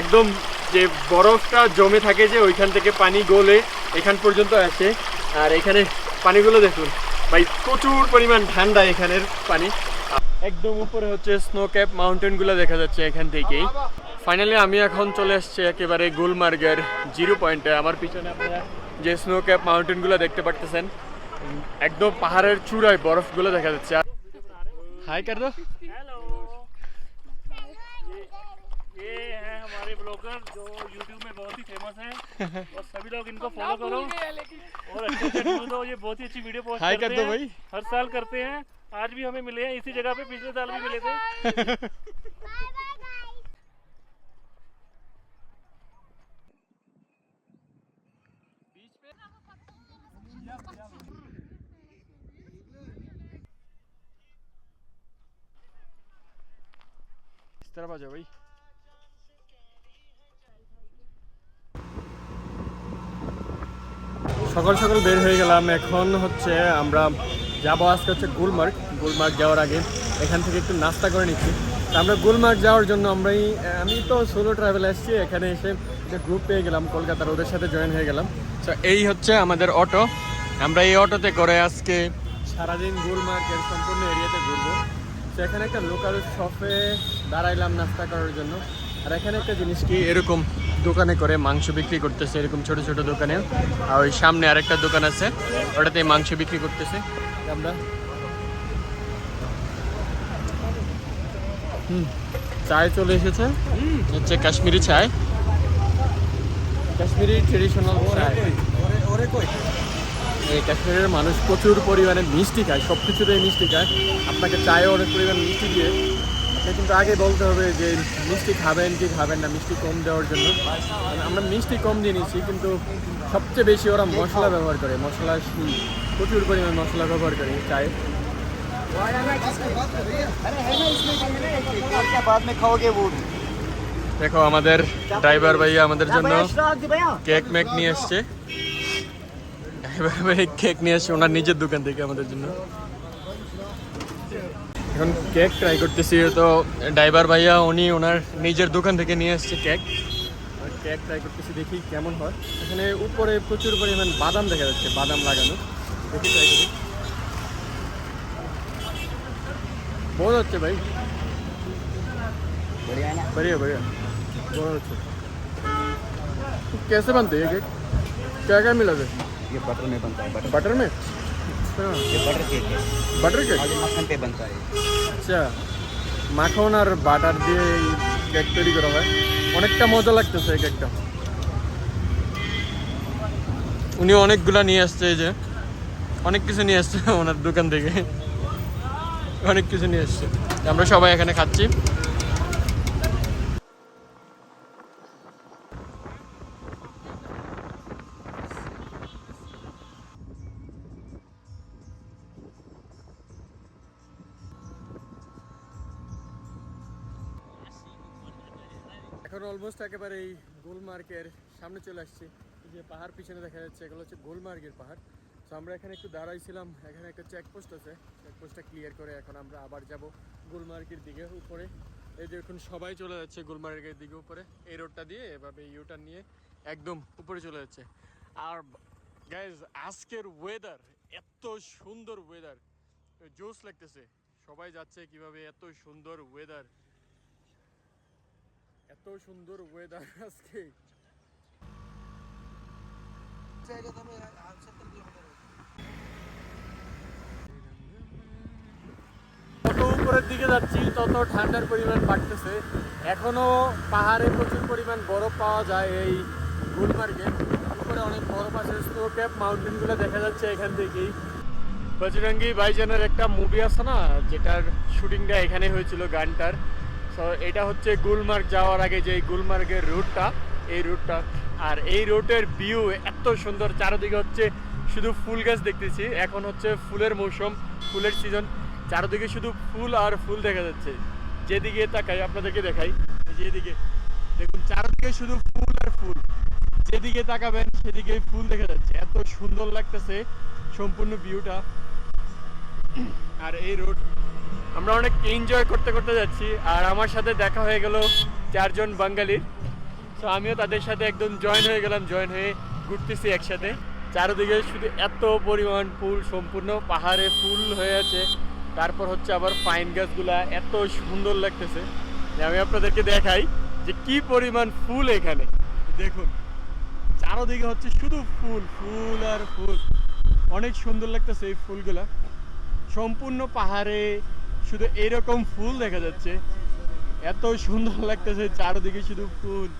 একদম যে বরফটা জমে থাকে যে ওইখান থেকে পানি গলে এখান পর্যন্ত আসে। আর এখানে পানিগুলো দেখুন ভাই প্রচুর পরিমাণ ঠান্ডা এখানের পানি। একদম উপরে হচ্ছে স্নো ক্যাপ মাউন্টেনগুলো দেখা যাচ্ছে এখান থেকেই। ফাইনালি আমি এখন চলে আসছি একেবারে গুলমার্গের জিরো পয়েন্টে আমার পিছনে আপনারা যে স্নো ক্যাপ মাউন্টেনগুলো দেখতে পারতেছেন একদম পাহাড়ের চূড়ায় বরফগুলো দেখা যাচ্ছে। হাই কার हेलो ये है हमारे ब्लॉगर जो YouTube में बहुत ही फ़ेमस है। और सभी लोग इनको फॉलो करो। और अच्छे view दो ये बहुत ही अच्छी वीडियो पोस्ट हाय कर दो हैं। भाई। हर साल करते हैं। आज भी हमें मिले हैं इसी जगह पे पिछले साल भी मिले थे। तरफ़ आ जाओ भाई। সকাল সকাল বের হয়ে গেলাম। এখন হচ্ছে আমরা যাব আজকে হচ্ছে গুলমার্গ। গুলমার্গ যাওয়ার আগে এখান থেকে একটু নাস্তা করে নিচ্ছি। আমরা গুলমার্গ যাওয়ার জন্য আমরাই আমি তো সোলো ট্রাভেল আসছি। এখানে এসে একটা গ্রুপ পেয়ে গেলাম, কলকাতার ওদের সাথে জয়েন হয়ে গেলাম। তো এই হচ্ছে আমাদের অটো আমরা এই অটোতে করে আজকে সারাদিন গুলমার্গের সম্পূর্ণ এরিয়াতে ঘুরবো। তো এখানে একটা লোকাল শপে দাঁড়াইলাম নাস্তা করার জন্য। আর এখানে একটা জিনিস কি এরকম দোকানে করে মাংস বিক্রি করতেছে এরকম ছোট ছোট দোকানে। আর ওই সামনে আরেকটা দোকান আছে ওটাতে মাংস বিক্রি করতেছে। আমরা হুম চায় চলে এসেছে। হচ্ছে কাশ্মীরি চায়। কাশ্মীরি ট্রেডিশনাল চায়। এই কাশ্মীরের মানুষ প্রচুর পরিমাণে মিষ্টি খায় সব কিছুতেই মিষ্টি খায়। আপনাকে চায়ে অনেক পরিমাণ মিষ্টি দিয়ে আপনি কিন্তু আগে বলতে হবে যে মিষ্টি খাবেন কি খাবেন না, মিষ্টি কম দেওয়ার জন্য। মানে আমরা মিষ্টি কম দিয়ে নিচ্ছি, কিন্তু সবচেয়ে বেশি ওরা মশলা ব্যবহার করে। মশলা প্রচুর পরিমাণ মশলা ব্যবহার করে চায়। দেখো, আমাদের ড্রাইভার ভাইয়া আমাদের জন্য কেক মেক নিয়ে এসছে। কেক নিয়ে এসছে, ওনার নিজের দোকান থেকে আমাদের জন্য। এখন কেক ট্রাই করতেছি তো ড্রাইভার ভাইয়া উনি ওনার নিজের দোকান থেকে নিয়ে এসছে কেক কেক ট্রাই করতেছি দেখি কেমন হয় এখানে উপরে প্রচুর পরিমাণ বাদাম দেখা যাচ্ছে বাদাম লাগানো দেখি ট্রাই করি বহুত হচ্ছে ভাই बढ़िया है ना बढ़िया बढ़िया बहुत अच्छा कैसे बनते हैं ये केक क्या क्या मिला है ये बटर में बनता है बटर बटर में अच्छा ये बटर केक है बटर केक और ये मक्खन पे बनता है আচ্ছা মাখন আর বাটার দিয়ে এই কেক তৈরি করা হয় অনেকটা মজা লাগতেছে এই কেকটা উনি অনেকগুলা নিয়ে আসছে এই যে অনেক কিছু নিয়ে আসছে ওনার দোকান থেকে অনেক কিছু নিয়ে আসছে আমরা সবাই এখানে খাচ্ছি এখন অলমোস্ট একেবারে এই গোলমার্গের সামনে চলে আসছি। যে পাহাড় পিছনে দেখা যাচ্ছে, এগুলো হচ্ছে গোলমার্গের পাহাড়। তো আমরা এখানে একটু দাঁড়াইছিলাম, এখানে একটা চেকপোস্ট আছে। চেকপোস্টটা ক্লিয়ার করে এখন আমরা আবার যাব গুলমার্গের দিকে উপরে। এই যে এখন সবাই চলে যাচ্ছে গুলমার্গের দিকে উপরে। এই রোডটা দিয়ে, এভাবে ইউটার নিয়ে একদম উপরে চলে যাচ্ছে। আর গাইজ আজকের ওয়েদার এত সুন্দর ওয়েদার জোস লাগতেছে। সবাই যাচ্ছে কীভাবে এত সুন্দর ওয়েদার এত সুন্দর ওয়েদার আজকে। দিকে যাচ্ছি, তত ঠান্ডার পরিমাণ বাড়তেছে। এখনও পাহাড়ে প্রচুর পরিমাণ বরফ পাওয়া যায় এই গুলমার্গে। উপরে অনেক বরফ আছে স্নো ক্যাপ মাউন্টেনগুলো দেখা যাচ্ছে এখান থেকেই। বজরঙ্গি ভাইজানের একটা মুভি আছে না, যেটার শুটিংটা এখানে হয়েছিল গানটার। সো এটা হচ্ছে গুলমার্গ যাওয়ার আগে যে গুলমার্গের রুটটা এই রুটটা আর এই রুটের ভিউ এত সুন্দর, চারদিকে হচ্ছে শুধু ফুল গাছ দেখতেছি। এখন হচ্ছে ফুলের মৌসুম, ফুলের সিজন চারদিকে শুধু ফুল আর ফুল দেখা যাচ্ছে। যেদিকে তাকাই, আপনাদেরকে দেখাই। যেদিকে দেখুন, চারদিকে শুধু ফুল আর ফুল। যেদিকে তাকাবেন, সেদিকে ফুল দেখা যাচ্ছে। এত সুন্দর লাগতেছে সম্পূর্ণ ভিউটা আর এই রোড আমরা অনেক এনজয় করতে করতে যাচ্ছি, আর আমার সাথে দেখা হয়ে গেল চারজন বাঙালির। তো আমিও তাদের সাথে একদম জয়েন হয়ে গেলাম জয়েন হয়ে ঘুরতেছি একসাথে। চারিদিকে শুধু এত পরিমাণ ফুল সম্পূর্ণ, পাহাড়ে ফুল হয়ে আছে। তারপর হচ্ছে আবার পাইন গাছগুলা, এত সুন্দর লাগতেছে। যে আমি আপনাদেরকে দেখাই যে কি পরিমাণ ফুল এখানে। দেখুন, চারদিকে হচ্ছে শুধু ফুল ফুল আর ফুল। অনেক সুন্দর লাগতেছে এই ফুলগুলা। সম্পূর্ণ পাহাড়ে শুধু এরকম ফুল দেখা যাচ্ছে। এত সুন্দর লাগতেছে চারদিকে শুধু ফুল।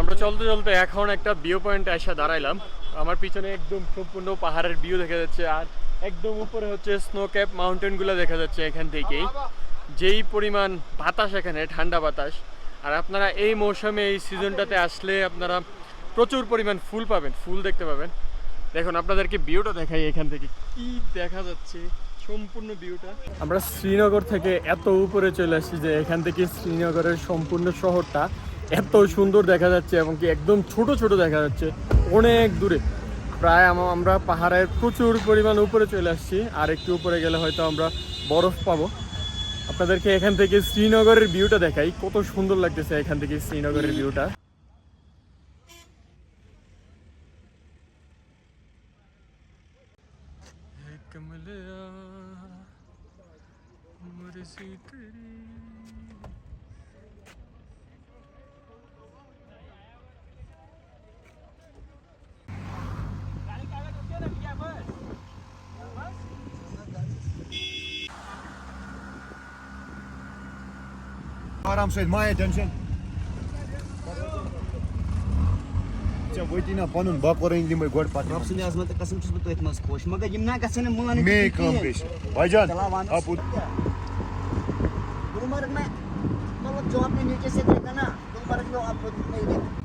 আমরা চলতে চলতে এখন একটা ভিউ পয়েন্টে এসে দাঁড়াইলাম। আমার পিছনে একদম সম্পূর্ণ পাহাড়ের ভিউ দেখা যাচ্ছে আর একদম উপরে হচ্ছে স্নো ক্যাপ মাউন্টেনগুলো দেখা যাচ্ছে এখান থেকেই। যেই পরিমাণ বাতাস এখানে, ঠান্ডা বাতাস। আর আপনারা এই মৌসুমে, এই সিজনটাতে আসলে আপনারা প্রচুর পরিমাণ ফুল পাবেন, ফুল দেখতে পাবেন। দেখুন, আপনাদেরকে ভিউটা দেখাই এখান থেকে। কি দেখা যাচ্ছে? সম্পূর্ণ ভিউটা। আমরা শ্রীনগর থেকে এত উপরে চলে আসছি যে এখান থেকে শ্রীনগরের সম্পূর্ণ শহরটা এত সুন্দর দেখা যাচ্ছে এবং কি একদম ছোট ছোট দেখা যাচ্ছে, অনেক দূরে। প্রায় আম- আমরা পাহাড়ের প্রচুর পরিমাণ উপরে চলে আসছি, আর একটু উপরে গেলে হয়তো আমরা বরফ পাবো। আপনাদেরকে এখান থেকে শ্রীনগরের ভিউটা দেখাই, কত সুন্দর লাগতেছে এখান থেকে শ্রীনগরের ভিউটা। süpürüm. Haram söyle, maya dönsen. Çe voitina panun bakora indi moy gor pat. Kapsın yazmadı kasım çizbet etmez koş. Maga gimna kasını mulanı. Me kampeş. Baycan. Aput. 那个地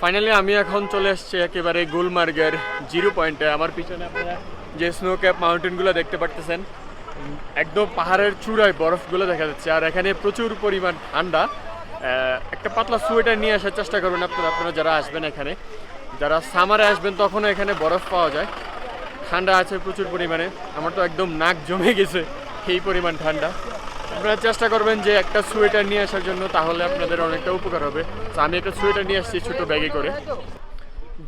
finally আমি এখন চলে এসেছি একেবারে গুলমার্গের জিরো পয়েন্টে। আমার পিছনে আপনারা যে স্নো ক্যাপ মাউন্টেনগুলো দেখতে পারতেছেন, একদম পাহাড়ের চূড়ায় বরফগুলো দেখা যাচ্ছে। আর এখানে প্রচুর পরিমাণ ঠান্ডা। একটা পাতলা সোয়েটার নিয়ে আসার চেষ্টা করবেন আপনারা আপনারা যারা আসবেন এখানে। যারা সামারে আসবেন, তখনও এখানে বরফ পাওয়া যায়। ঠান্ডা আছে প্রচুর পরিমাণে। আমার তো একদম নাক জমে গেছে এই পরিমাণ ঠান্ডা। আপনারা চেষ্টা করবেন যে একটা সোয়েটার নিয়ে আসার জন্য, তাহলে আপনাদের অনেকটা উপকার হবে। তো আমি একটা সোয়েটার নিয়ে আসছি ছোট ব্যাগে করে।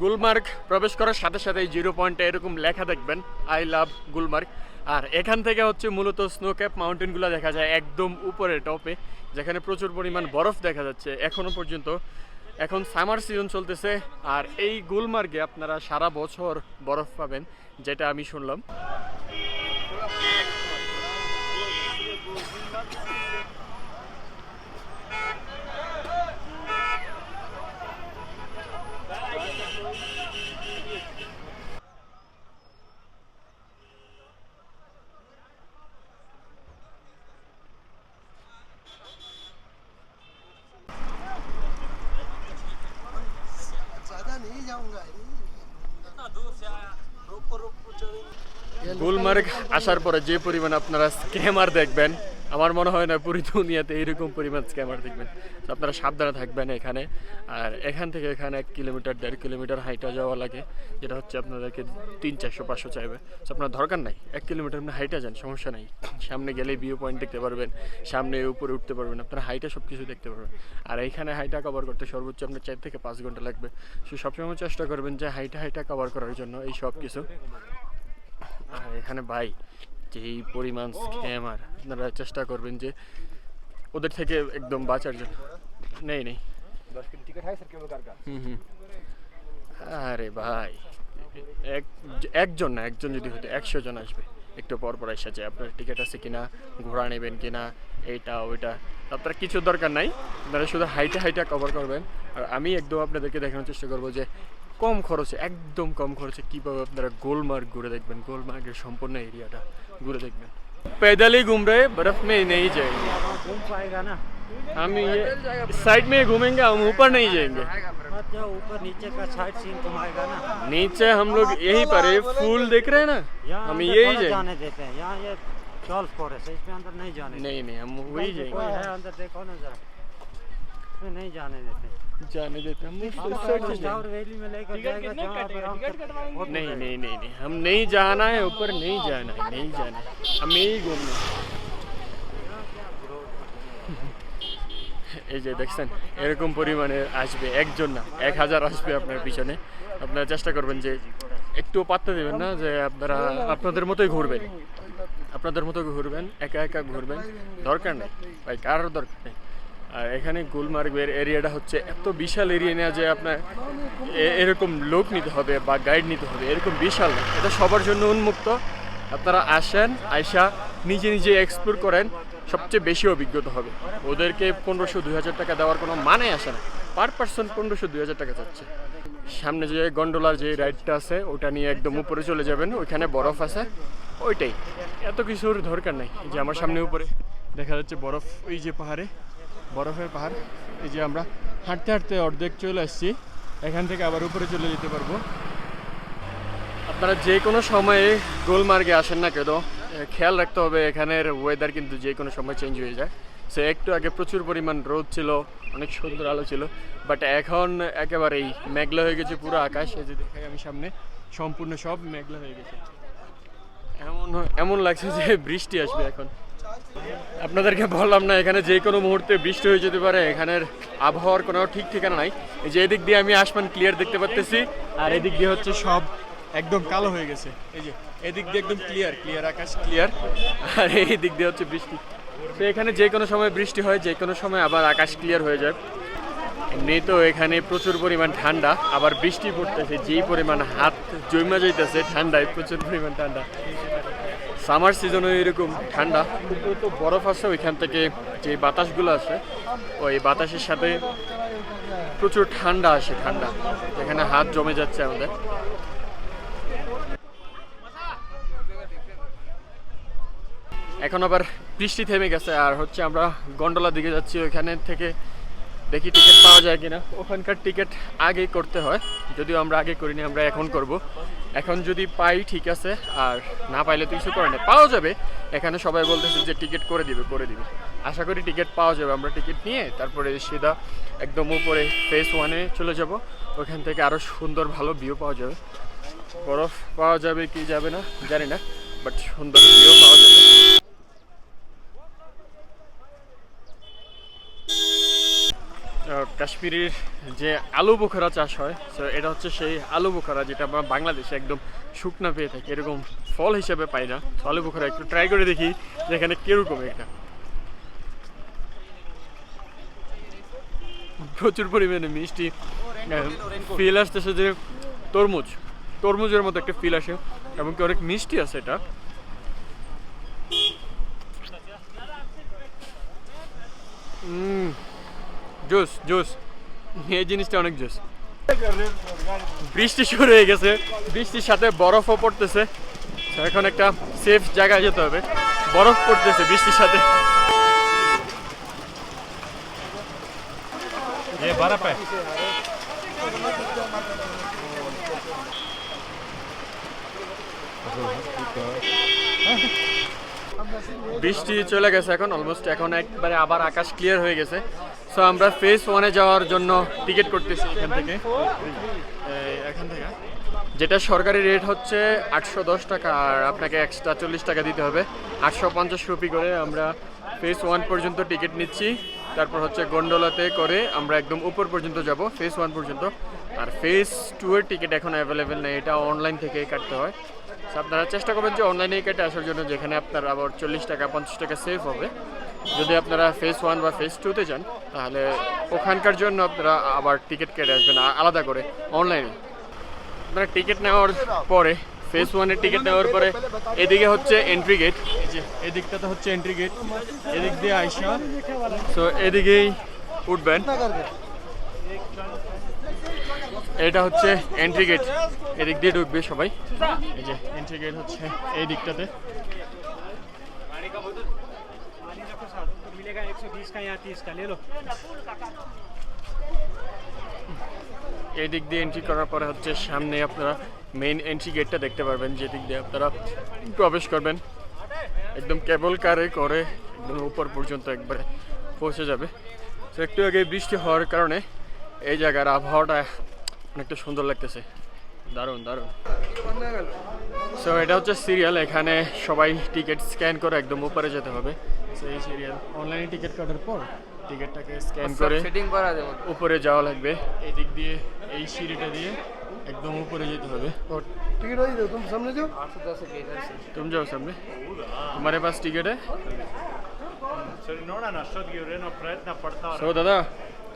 গুলমার্গ প্রবেশ করার সাথে সাথে জিরো পয়েন্টে এরকম লেখা দেখবেন, আই লাভ গুলমার্গ। আর এখান থেকে হচ্ছে মূলত স্নো ক্যাপ মাউন্টেনগুলো দেখা যায় একদম উপরে, টপে, যেখানে প্রচুর পরিমাণ বরফ দেখা যাচ্ছে এখনও পর্যন্ত। এখন সামার সিজন চলতেছে, আর এই গুলমার্গে আপনারা সারা বছর বরফ পাবেন, যেটা আমি শুনলাম গুলমার্গ আসার পরে যে পরিমাণ আপনারা স্ক্যামার দেখবেন, আমার মনে হয় না পুরো দুনিয়াতে এইরকম পরিমাণ স্ক্যামার দেখবেন। আপনারা সাবধানে থাকবেন এখানে। আর এখান থেকে এখানে এক কিলোমিটার, দেড় কিলোমিটার হাইটা যাওয়া লাগে, যেটা হচ্ছে আপনাদেরকে তিন, চারশো, পাঁচশো চাইবে। আপনার দরকার নাই, এক কিলোমিটার আপনি হাইটা যান, সমস্যা নাই। সামনে গেলে ভিউ পয়েন্ট দেখতে পারবেন, সামনে উপরে উঠতে পারবেন, আপনারা হাইটা সব কিছু দেখতে পারবেন। আর এইখানে হাইটা কভার করতে সর্বোচ্চ আপনার চার থেকে পাঁচ ঘণ্টা লাগবে। সো সবসময় চেষ্টা করবেন যে হাইটা হাইটা কভার করার জন্য এই সব কিছু আর এখানে ভাই যেই পরিমাণ স্ক্যাম আর আপনারা চেষ্টা করবেন যে ওদের থেকে একদম বাঁচার জন্য। নেই নেই। হুম আরে ভাই এক একজন না একজন যদি হয়তো একশো জন আসবে একটু পর পর এসেছে আপনার টিকিট আছে কিনা ঘোড়া নেবেন কিনা এইটা ওইটা আপনার কিছু দরকার নাই। আপনারা শুধু হাইটে হাইটা কভার করবেন। আর আমি একদম আপনাদেরকে দেখানোর চেষ্টা করব যে কম খরচে একদম কম খরচে কীভাবে আপনারা গোলমার্গ ঘুরে দেখবেন গোলমার্গের সম্পূর্ণ এরিয়াটা ঘুরে দেখবেন पैदल ही घूम रहे बर्फ में नहीं जाएंगे घूम पाएगा ना हम ये साइड में ही घूमेंगे हम ऊपर नहीं जाएंगे मत जाओ ऊपर नीचे का साइड सीन घुमाएगा ना नीचे हम लोग यही पर है फूल देख रहे हैं ना यहाँ हम अंदर यही थोड़ा जाएंगे जाने देते हैं यहाँ ये गॉल्फ फॉरेस्ट है इसमें अंदर नहीं जाने नहीं नहीं हम वही देते। कोई जाएंगे है अंदर देखो ना जरा इसमें नहीं जाने देते जाने देते हम उस हम साइड से स्टार जाएंगे। वैली में लेकर जाएगा जहाँ पर हम सब फोटो नहीं करेंगे। नहीं नहीं नहीं हम नहीं जाना है ऊपर नहीं जाना है नहीं जाना है हम यही घूमना है এই যে দেখছেন এরকম পরিমাণে আসবে একজন না এক হাজার আসবে আপনার পিছনে আপনারা চেষ্টা করবেন যে একটু পাত্তা দেবেন না যে আপনারা আপনাদের মতোই ঘুরবেন আপনাদের মতো ঘুরবেন একা একা ঘুরবেন দরকার নেই ভাই কারোর দরকার নেই আর এখানে গুলমার্গের এরিয়াটা হচ্ছে এত বিশাল এরিয়া নেওয়া যে আপনার এরকম লোক নিতে হবে বা গাইড নিতে হবে, এরকম বিশাল। এটা সবার জন্য উন্মুক্ত। আপনারা আসেন আয়সা নিজে নিজে এক্সপ্লোর করেন, সবচেয়ে বেশি অভিজ্ঞতা হবে। ওদেরকে পনেরোশো দুই হাজার টাকা দেওয়ার কোনো মানে আসে না। পার পার্সন পনেরোশো দুই হাজার টাকা চাচ্ছে সামনে যে গন্ডোলার যে রাইডটা আছে, ওটা নিয়ে একদম উপরে চলে যাবেন, ওইখানে বরফ আছে, ওইটাই। এত কিছুর দরকার নাই যে আমার সামনে উপরে। দেখা যাচ্ছে বরফ ওই যে পাহাড়ে। বরফের পাহাড়। এই যে আমরা হাঁটতে হাঁটতে অর্ধেক চলে আসছি। এখান থেকে আবার উপরে চলে যেতে পারব। আপনারা যে কোনো সময়ে গোলমার্গে আসেন না কেন খেয়াল রাখতে হবে, এখানের ওয়েদার কিন্তু যে কোনো সময় চেঞ্জ হয়ে যায়। সে একটু আগে প্রচুর পরিমাণ রোদ ছিল, অনেক সুন্দর আলো ছিল বাট এখন একেবারেই মেঘলা হয়ে গেছে পুরো আকাশ। এই যে দেখাই আমি সামনে, সম্পূর্ণ সব মেঘলা হয়ে গেছে। এমন এমন লাগছে যে বৃষ্টি আসবে এখন। আপনাদেরকে বললাম না, এখানে যে কোনো মুহূর্তে বৃষ্টি হয়ে যেতে পারে, এখানের আবহাওয়ার কোনো ঠিক ঠিকানা নাই। এই যে এদিক দিয়ে আমি আসমান ক্লিয়ার দেখতে পাচ্তেছি আর এদিক দিয়ে হচ্ছে সব একদম কালো হয়ে গেছে। এই যে, এদিক দিয়ে একদম ক্লিয়ার ক্লিয়ার আকাশ ক্লিয়ার আর এই দিক দিয়ে হচ্ছে বৃষ্টি। তো এখানে যে কোনো সময় বৃষ্টি হয়, যে কোনো সময় আবার আকাশ ক্লিয়ার হয়ে যায়। এমনি তো এখানে প্রচুর পরিমাণ ঠান্ডা, আবার বৃষ্টি পড়তেছে, যেই পরিমাণ হাত জমা যাইতেছে ঠান্ডায় প্রচুর পরিমাণ ঠান্ডা। সামার সিজনে এরকম ঠান্ডা। কিন্তু তো বরফ আছে ওইখান থেকে যে বাতাসগুলো আছে, ওই বাতাসের সাথে প্রচুর ঠান্ডা আসে, ঠান্ডা। যেখানে হাত জমে যাচ্ছে আমাদের। এখন আবার বৃষ্টি থেমে গেছে, আর হচ্ছে আমরা গন্ডোলার দিকে যাচ্ছি। ওইখানে থেকে দেখি টিকিট পাওয়া যায় কিনা। ওখানকার টিকিট আগে করতে হয়। যদিও আমরা আগে করিনি, আমরা এখন করব। এখন যদি পাই, ঠিক আছে। আর না পাইলে তো কিছু করে না পাওয়া যাবে। এখানে সবাই বলতেছে যে টিকিট করে দিবে করে দিবে। আশা করি টিকিট পাওয়া যাবে। আমরা টিকিট নিয়ে তারপরে সিধা একদম উপরে ফেস ওয়ানে চলে যাব। ওখান থেকে আরও সুন্দর ভালো ভিউ পাওয়া যাবে। বরফ পাওয়া যাবে কি যাবে না, জানি না বাট সুন্দর ভিউ পাওয়া যাবে। কাশ্মীরের যে আলু বোখরা চাষ হয় সো এটা হচ্ছে সেই আলু বোখরা যেটা আমরা বাংলাদেশে একদম শুকনা পেয়ে থাকি। এরকম ফল হিসেবে পাই না। আলু বোখরা একটু ট্রাই করে দেখি যে এখানে কীরকম এটা। প্রচুর পরিমাণে মিষ্টি ফিল আসতেছে যে তরমুজ, তরমুজের মতো একটা ফিল আসে এবং কি অনেক মিষ্টি আছে এটা। Juice juice. এই জিনিসটা অনেক জুস। বৃষ্টি শুরু হয়ে গেছে। বৃষ্টির সাথে বরফও পড়তেছে। এখন একটা সেফ জায়গায় যেতে হবে। বরফ পড়তেছে বৃষ্টির সাথে। বরফ বৃষ্টি চলে গেছে এখন অলমোস্ট এখন একবারে আবার আকাশ ক্লিয়ার হয়ে গেছে। সো আমরা ফেস ওয়ানে যাওয়ার জন্য টিকিট করতেছি এখান থেকে। এখান থেকে? যেটা সরকারি রেট হচ্ছে আটশো দশ টাকা আর আপনাকে এক্সট্রা চল্লিশ টাকা দিতে হবে। আটশো পঞ্চাশ রুপি করে আমরা ফেস ওয়ান পর্যন্ত টিকিট নিচ্ছি। তারপর হচ্ছে গন্ডোলাতে করে আমরা একদম উপর পর্যন্ত যাব ফেস ওয়ান পর্যন্ত। আর ফেস টু এর টিকিট এখন অ্যাভেলেবেল নেই এটা অনলাইন থেকে কাটতে হয়। আপনারা চেষ্টা করবেন যে অনলাইনে কেটে আসার জন্য যেখানে আপনার আবার চল্লিশ টাকা, পঞ্চাশ টাকা সেভ হবে। যদি আপনারা ফেস ওয়ান বা ফেস টুতে যান, তাহলে ওখানকার জন্য আপনারা আবার টিকিট কেটে আসবেন আলাদা করে অনলাইনে আপনারা টিকিট নেওয়ার পরে ফেস ওয়ানের টিকিট নেওয়ার পরে এদিকে হচ্ছে এন্ট্রি গেট এদিকটাতে হচ্ছে এন্ট্রি গেট এদিক দিয়ে আইসা। তো এদিকেই উঠবেন। এটা হচ্ছে এন্ট্রি গেট এদিক দিয়ে ঢুকবে সবাই। এই যে এন্ট্রি গেট হচ্ছে এই দিকটাতে। এই দিক দিয়ে এন্ট্রি করার পরে হচ্ছে সামনে আপনারা মেইন এন্ট্রি গেটটা দেখতে পারবেন, যে দিক দিয়ে আপনারা প্রবেশ করবেন। একদম কেবল কারে করে একদম উপর পর্যন্ত একবারে পৌঁছে যাবে। তো একটু আগে বৃষ্টি হওয়ার কারণে এই জায়গার আবহাওয়াটা অনেকটা সুন্দর লাগতেছে। দারুণ দারুণ। সো এটা হচ্ছে সিরিয়াল এখানে সবাই টিকিট স্ক্যান করে একদম উপরে যেতে হবে। এই সিরিয়াল অনলাইনে টিকিট কাটার পর টিকিটটাকে স্ক্যান করে উপরে যাওয়া লাগবে। এই দিক দিয়ে এই সিঁড়িটা দিয়ে একদম উপরে যেতে হবে। তুমি टिकट आई दो तुम सामने जाओ आठ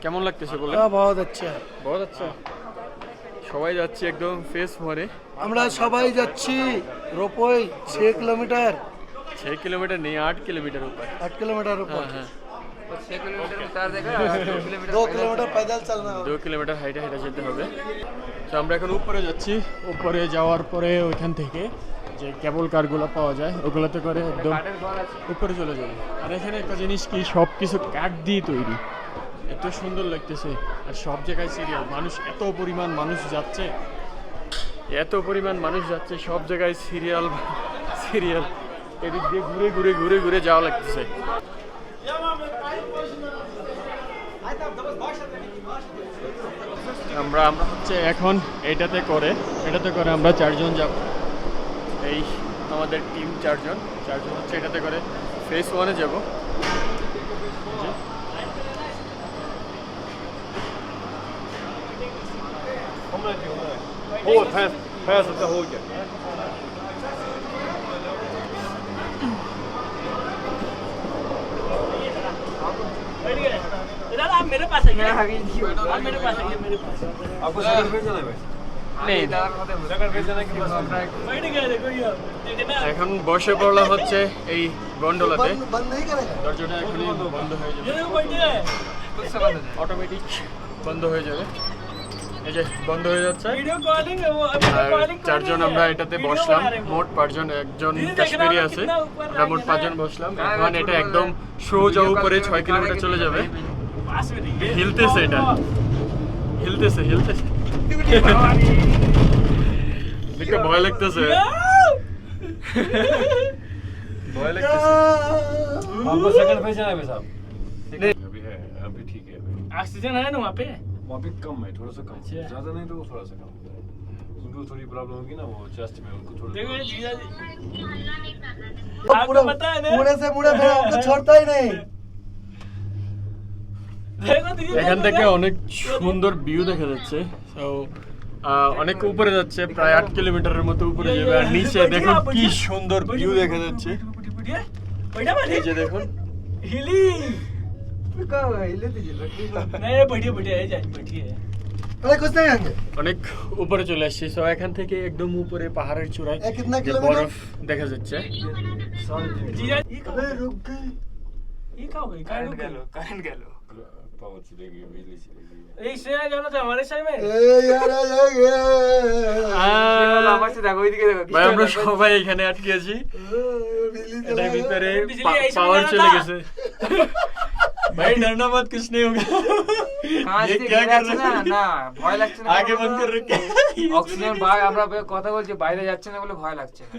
কেমন লাগতেছে বলে बहुत अच्छा बहुत अच्छा সবাই যাচ্ছি একদম ফেস মরে। আমরা সবাই যাচ্ছি রোপই ছ কিলোমিটার। ছ কিলোমিটার নেই আট কিলোমিটার উপর। আট কিলোমিটার উপর। হ্যাঁ, হ্যাঁ। দু কিলোমিটার পায়দাল চলনা দু কিলোমিটার হাইটে হাইটে যেতে হবে। তো আমরা এখন উপরে যাচ্ছি। উপরে যাওয়ার পরে ওইখান থেকে যে কেবল কারগুলো পাওয়া যায় ওগুলোতে করে একদম উপরে চলে যাবে। আর এখানে একটা জিনিস কি সবকিছু কাঠ দিয়ে তৈরি। এত সুন্দর লাগতেছে। আর সব জায়গায় সিরিয়াল মানুষ এত পরিমাণ মানুষ যাচ্ছে। এত পরিমাণ মানুষ যাচ্ছে, সব জায়গায় সিরিয়াল সিরিয়াল এদিক দিয়ে ঘুরে ঘুরে ঘুরে ঘুরে যাওয়া লাগতেছে। আমরা আমরা হচ্ছে এখন এটাতে করে এটাতে করে আমরা চারজন যাব। এই আমাদের টিম চারজন চারজন হচ্ছে এটাতে করে। ফেস ওয়ানে যাব। Åh, pass, pass inte hugget. आप मेरे पास आइए आप मेरे पास आइए मेरे पास आपको सेकंड पे जाना है भाई নেই सेकंड पे जाना है कि बस बैठ गए देखो ये देखना এখন বসে পড়লাম হচ্ছে এই গন্ডোলাতে बंद बंद नहीं करेगा দরজাটা এখনই বন্ধ হয়ে যাবে ये देखो बैठे खुद से बंद हो जाए অটোমেটিক বন্ধ হয়ে যাবে এই যে বন্ধ হয়ে যাচ্ছে वीडियो कॉलिंग है वो अभी আর कॉलिंग চারজন আমরা এটাতে বসলাম মোট পাঁচজন একজন দিদি কাশ্মীরি দেখলাম আছে কিতনা উপর আমরা মোট লাগে পাঁচজন না? বসলাম এখন এটা একদম সোজা উপরে ছয় কিলোমিটার চলে যাবে पास में नहीं হিলতেছে এটা হিলতেছে হিলতেছে দেখতে ভয় লাগতেছে ভয় লাগতেছে आपको सेकंड पे जाना है भाई साहब अभी है अभी ठीक है अभी ऑक्सीजन है ना वहाँ पे वहाँ पे कम है थोड़ा सा कम अच्छा। ज्यादा नहीं तो थोड़ा सा कम उनको थोड़ी प्रॉब्लम होगी ना वो चेस्ट में उनको थोड़ा देखो ये जीजा जी पूरा आपको पता है ना मुड़े से मुड़े फिर हमको छोड़ता ही नहीं देखो दीदी এখান থেকে অনেক সুন্দর ভিউ দেখা যাচ্ছে তো অনেক উপরে যাচ্ছে প্রায় আট কিলোমিটারের মতো উপরে যাবে আর নিচে দেখুন কি সুন্দর ভিউ দেখা যাচ্ছে बैठा এই যে দেখুন हिली অনেক উপরে চলে আসছি। সব এখান থেকে একদম উপরে পাহাড়ের চূড়ায় বরফ দেখা যাচ্ছে। আমরা সবাই এখানে আটকে আছি। ভিতরে পাওয়ার চলে গেছে। ভাই डरना मत कुछ नहीं होगा কাঁচ ये দিয়ে क्या ঘেরা कर আছে रहे না हैं? না ভয় লাগছে না आगे बंद कर रखे অক্সিজেন ভাই আমরা কথা বলছি বাইরে যাচ্ছে না বলে ভয় লাগছে না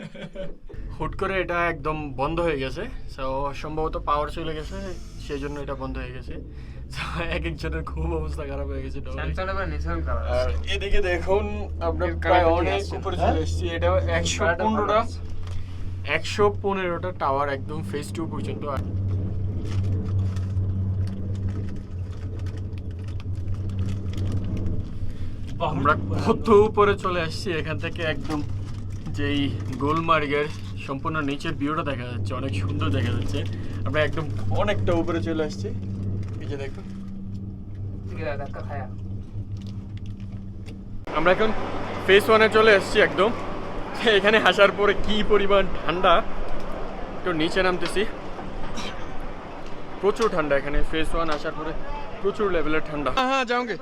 হুট করে এটা একদম বন্ধ হয়ে গেছে তো সম্ভবত পাওয়ার চলে গেছে সেই জন্য এটা বন্ধ হয়ে গেছে তো এক একজনের খুব অবস্থা খারাপ হয়ে গেছে ডরে। স্যামসাং এবার ন্যাচারাল কালার আর এদিকে দেখুন আমরা এর প্রায় colour টা কি অনেক আসছে? উপরে চলে এসেছি এটা একশো Colour টা ভালো পনেরোটা আছে। একশো পনেরোটা টাওয়ার একদম ফেস টু পর্যন্ত আমরা কত উপরে চলে আসছি, এখান থেকে একদম যেই গোলমার্গের সম্পূর্ণ নিচের ভিউটা দেখা যাচ্ছে, অনেক সুন্দর দেখা যাচ্ছে। আমরা একদম অনেকটা উপরে চলে আসছি। এই যে খায়া আমরা এখন ফেস ওয়ানে চলে এসেছি একদম। এখানে আসার পরে কি পরিমাণ ঠান্ডা। একটু নিচে নামতেছি। প্রচুর ঠান্ডা এখানে। ফেস ওয়ান আসার পরে প্রচুর লেভেলের ঠান্ডা হ্যাঁ যাওঙ্গে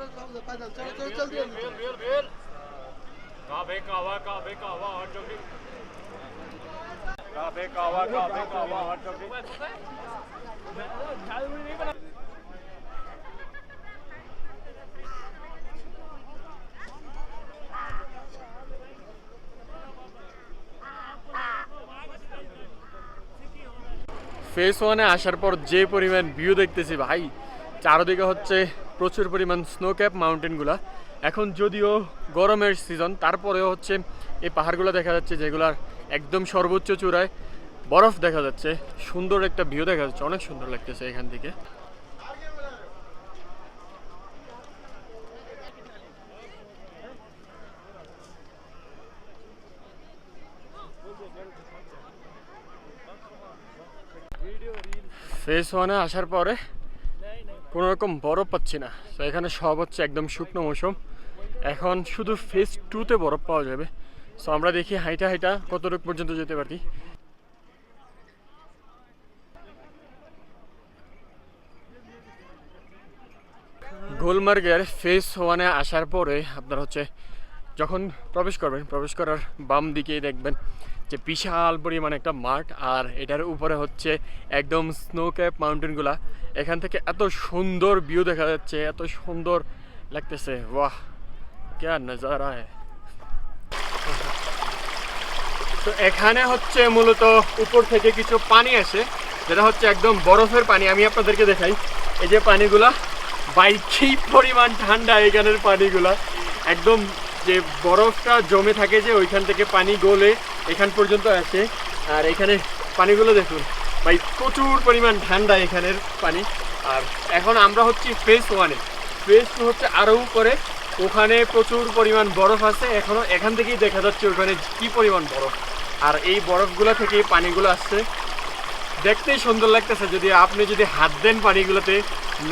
ফেস ওয়ানে আসার পর যে পরিমাণ ভিউ দেখতেছি ভাই চারদিকে হচ্ছে প্রচুর পরিমাণ স্নো ক্যাপ মাউন্টেনগুলা এখন যদিও গরমের সিজন তারপরেও হচ্ছে এই পাহাড়গুলো দেখা যাচ্ছে যেগুলার একদম সর্বোচ্চ চূড়ায় বরফ দেখা যাচ্ছে, সুন্দর একটা ভিউ দেখা যাচ্ছে, অনেক সুন্দর লাগতেছে এখান থেকে। ফেস ওয়ানে আসার পরে কোনো রকম বরফ পাচ্ছি না। তো এখানে সব হচ্ছে একদম শুকনো মৌসুম। এখন শুধু ফেস টুতে বরফ পাওয়া যাবে। সো আমরা দেখি হাইটা হাইটা কতটুকু পর্যন্ত যেতে পারি। গুলমার্গের ফেস ওয়ানে আসার পরে আপনার হচ্ছে যখন প্রবেশ করবেন, প্রবেশ করার বাম দিকেই দেখবেন যে বিশাল পরিমাণ একটা মাঠ আর এটার উপরে হচ্ছে একদম স্নো ক্যাপ মাউন্টেনগুলা এখান থেকে এত সুন্দর ভিউ দেখা যাচ্ছে, এত সুন্দর লাগতেছে। বাহ ক্যা নজারা তো এখানে হচ্ছে মূলত উপর থেকে কিছু পানি আসে, যেটা হচ্ছে একদম বরফের পানি। আমি আপনাদেরকে দেখাই, এই যে পানিগুলা বাইকি পরিমাণ ঠান্ডা এখানের পানিগুলা। একদম যে বরফটা জমে থাকে যে ওইখান থেকে পানি গলে এখান পর্যন্ত আসে। আর এখানে পানিগুলো দেখুন, ভাই প্রচুর পরিমাণ ঠান্ডা এখানের পানি। আর এখন আমরা হচ্ছি ফেস ওয়ানে ফেস টু হচ্ছে আরও উপরে। ওখানে প্রচুর পরিমাণ বরফ আছে। এখনও এখান থেকেই দেখা যাচ্ছে ওখানে কি পরিমাণ বরফ। আর এই বরফগুলো থেকে পানিগুলো আসছে। দেখতেই সুন্দর লাগতেছে। যদি আপনি যদি হাত দেন পানিগুলোতে,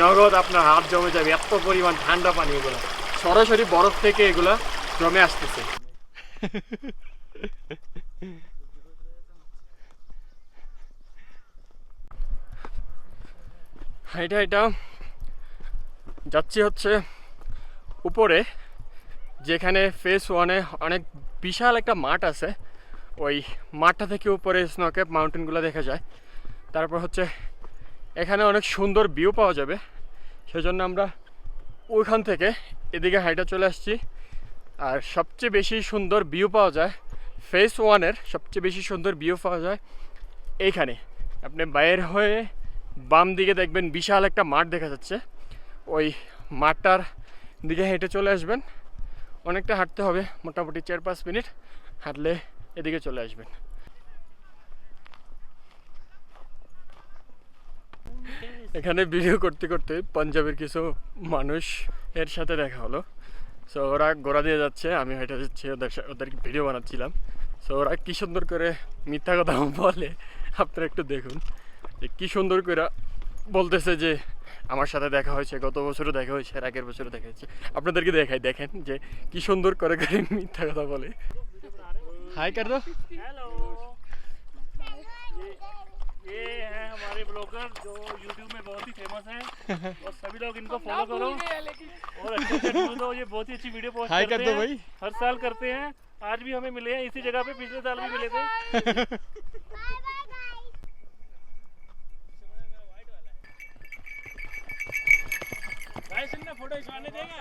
নগদ আপনার হাত জমে যাবে। এত পরিমাণ ঠান্ডা পানি এগুলো সরাসরি বরফ থেকে এগুলা জমে আসতেছে। এটা এটা যাচ্ছি হচ্ছে উপরে, যেখানে ফেস ওয়ানে অনেক বিশাল একটা মাঠ আছে। ওই মাঠটা থেকে উপরে স্নোক্যাপ মাউন্টেনগুলো দেখা যায়। তারপর হচ্ছে এখানে অনেক সুন্দর ভিউ পাওয়া যাবে। সেজন্য আমরা ওইখান থেকে এদিকে হাইটা চলে আসছি। আর সবচেয়ে বেশি সুন্দর ভিউ পাওয়া যায় ফেস ওয়ানের সবচেয়ে বেশি সুন্দর ভিউ পাওয়া যায় এইখানে। আপনি বাইর হয়ে বাম দিকে দেখবেন বিশাল একটা মাঠ দেখা যাচ্ছে। ওই মাঠটার দিকে হেঁটে চলে আসবেন। অনেকটা হাঁটতে হবে, মোটামুটি চার পাঁচ মিনিট হাঁটলে এদিকে চলে আসবেন। এখানে ভিডিও করতে করতে পাঞ্জাবের কিছু মানুষ এর সাথে দেখা হলো। সো ওরা গোড়া দিয়ে যাচ্ছে, আমি হেঁটে যাচ্ছি, ওদের ওদেরকে ভিডিও বানাচ্ছিলাম। সো ওরা কী সুন্দর করে মিথ্যা কথা বলে, আপনারা একটু দেখুন। যে কী সুন্দর করে বলতেছে যে আমার সাথে দেখা হয়েছে গত বছরও দেখা হয়েছে এর আগের বছরও দেখা হয়েছে আপনাদেরকে দেখাই দেখেন যে কি সুন্দর করে করে মিথ্যা কথা বলে হাই কর দো हेलो ये ये है हमारे ब्लॉगर जो यूट्यूब में बहुत ही फेमस है और सभी लोग इनको फॉलो करो और अच्छे अच्छे view दो ये बहुत ही अच्छी वीडियो पोस्ट हाय करते कर दो हैं भाई। हर साल करते हैं आज भी हमें मिले हैं इसी जगह पे पिछले साल भी मिले थे भाई सिंह फ़ोटो खिंचवाने देगा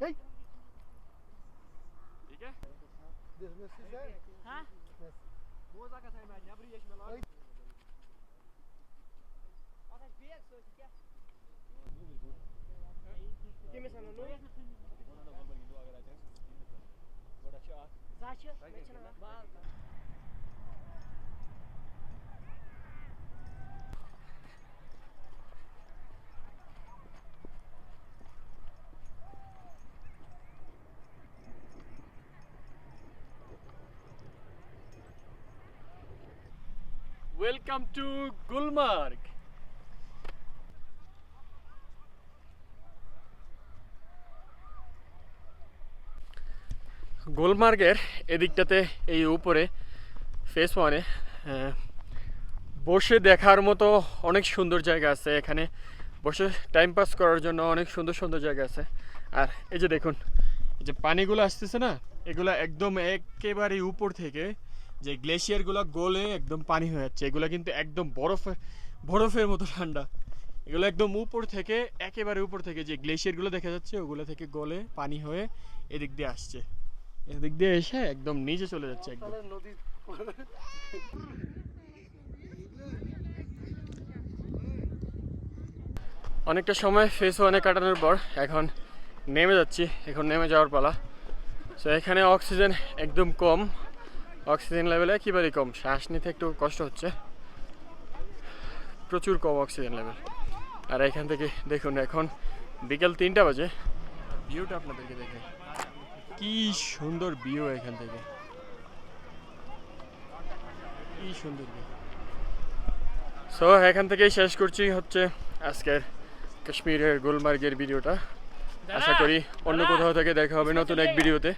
Hey! Diga? Desmessiz değil mi? Ha? Desmessiz. Bu da kadar hemen ya buraya şimdi lan. Welcome to Gulmarg. গোলমার্গের এদিকটাতে এই উপরে ফেস ওয়ানে বসে দেখার মতো অনেক সুন্দর জায়গা আছে এখানে। বসে টাইম পাস করার জন্য অনেক সুন্দর সুন্দর জায়গা আছে। আর এই যে দেখুন, এই যে পানিগুলো আসতেছে না, এগুলো একদম একেবারে উপর থেকে, যে গ্লেশিয়ারগুলো গলে একদম পানি হয়ে যাচ্ছে। এগুলো কিন্তু একদম বরফের বরফের মতো ঠান্ডা। এগুলো একদম উপর থেকে, একেবারে উপর থেকে যে গ্লেশিয়ারগুলো দেখা যাচ্ছে, ওগুলো থেকে গলে পানি হয়ে এদিক দিয়ে আসছে। এদিক দিয়ে এসে একদম নিচে চলে যাচ্ছে একদম। অনেকটা সময় ফেস ওয়ানে কাটানোর পর এখন নেমে যাচ্ছি এখন নেমে যাওয়ার পালা। সো এখানে অক্সিজেন একদম কম। অক্সিজেন লেভেল একেবারেই কম। শ্বাস নিতে একটু কষ্ট হচ্ছে। প্রচুর কম অক্সিজেন লেভেল আর এখান থেকে দেখুন এখন বিকেল তিনটা বাজে। ভিউটা আপনাদেরকে দেখে কি সুন্দর ভিউ এখান থেকে। কি সুন্দর ভিউ সো এখান থেকেই শেষ করছি হচ্ছে আজকের কাশ্মীরের গুলমার্গের ভিডিওটা আশা করি অন্য কোথাও থেকে দেখা হবে নতুন এক ভিডিওতে